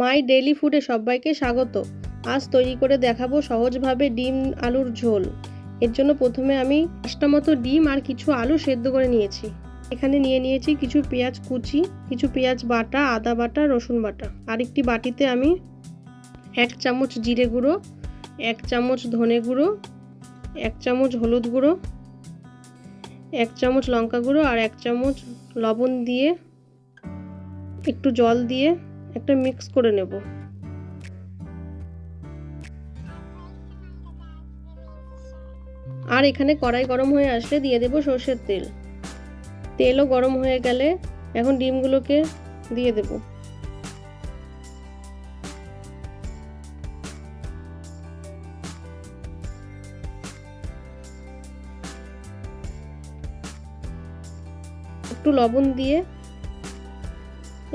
My daily ফুডে সবাইকে স্বাগত। আজ তৈরি করে দেখাবো সহজভাবে ডিম আলুর ঝোল। এর জন্য প্রথমে আমি পাঁচটা মতো ডিম আর কিছু আলু সেদ্ধ করে নিয়েছি। এখানে নিয়ে নিয়েছি কিছু পেঁয়াজ কুচি, কিছু পেঁয়াজ বাটা, আদা বাটা, রসুন বাটা। আর একটি বাটিতে আমি এক চামচ জিরে গুঁড়ো, এক চামচ ধনে গুঁড়ো, এক চামচ হলুদ গুঁড়ো, এক চামচ লঙ্কা গুঁড়ো আর এক চামচ লবণ দিয়ে একটু জল দিয়ে একটা মিক্স করে নেব। আর এখানে কড়াই গরম হয়ে আসলে দিয়ে দেব সর্ষের তেল। তেলও গরম হয়ে গেলে এখন ডিমগুলোকে দিয়ে দেব। একটু লবণ দিয়ে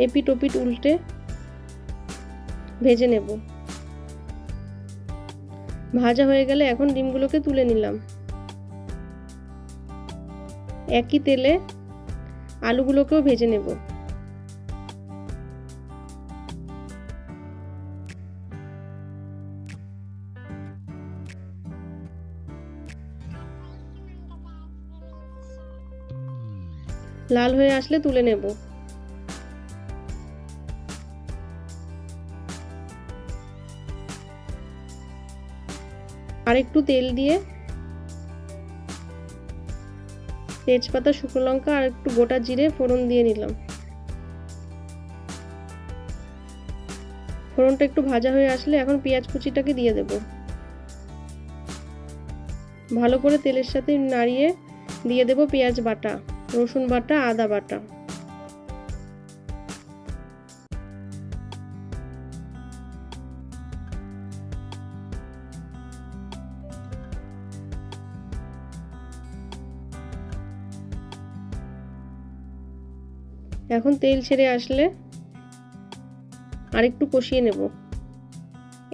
এপিট ওপিট উল্টে ভেজে নেব। ভাজা হয়ে গেলে এখন ডিমগুলোকে তুলে নিলাম। একই তেলে আলুগুলোকেও ভেজে নেব। লাল হয়ে আসলে তুলে নেব। আর একটু তেল দিয়ে তেজপাতা, শুকনো লঙ্কা আর একটু গোটা জিরে ফোড়ন দিয়ে নিলাম। ফোড়নটা একটু ভাজা হয়ে আসলে এখন পেঁয়াজ কুচিটাকে দিয়ে দেব। ভালো করে তেলের সাথে নাড়িয়ে দিয়ে দেব পেঁয়াজ বাটা, রসুন বাটা, আদা বাটা। এখন তেল ছেড়ে আসলে আরেকটু কষিয়ে নেব।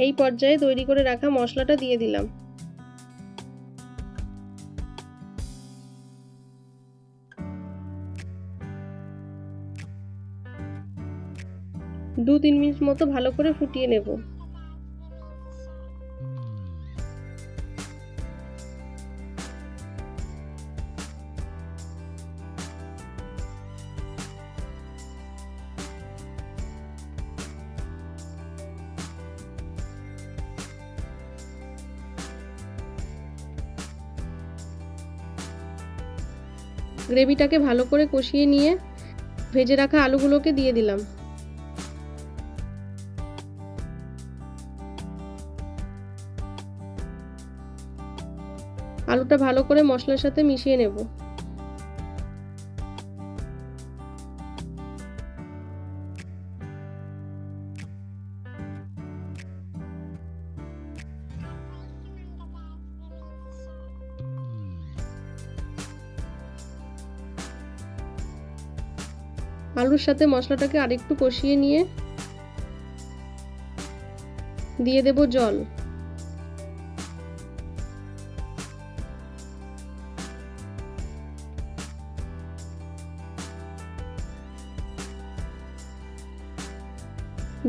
এই পর্যায়ে তৈরি করে রাখা মশলাটা দিয়ে দিলাম। দু তিন মিনিট মতো ভালো করে ফুটিয়ে নেব। গ্রেভিটাকে ভালো করে কষিয়ে নিয়ে ভেজে রাখা আলুগুলোকে দিয়ে দিলাম। আলুটা ভালো করে মশলার সাথে মিশিয়ে নেব। আলুর সাথে মশলাটাকে আরেকটু কষিয়ে নিয়ে দিয়ে দেব জল।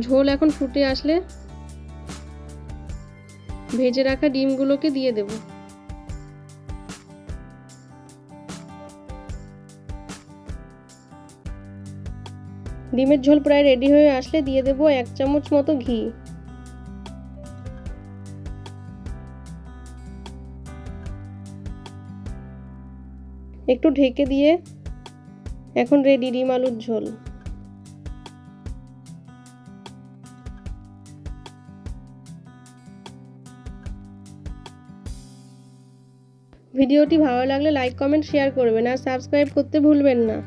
ঝোল এখন ফুটে আসলে ভেজে রাখা ডিমগুলোকে দিয়ে দেব। ডিমের ঝোল প্রায় রেডি হয়ে আসলে দিয়ে দেব এক চামচ মতো ঘি। একটু ঢেকে দিয়ে এখন রেডি ডিম আলুর ঝোল। ভিডিওটি ভালো লাগলে লাইক কমেন্ট শেয়ার করবেন আর সাবস্ক্রাইব করতে ভুলবেন না।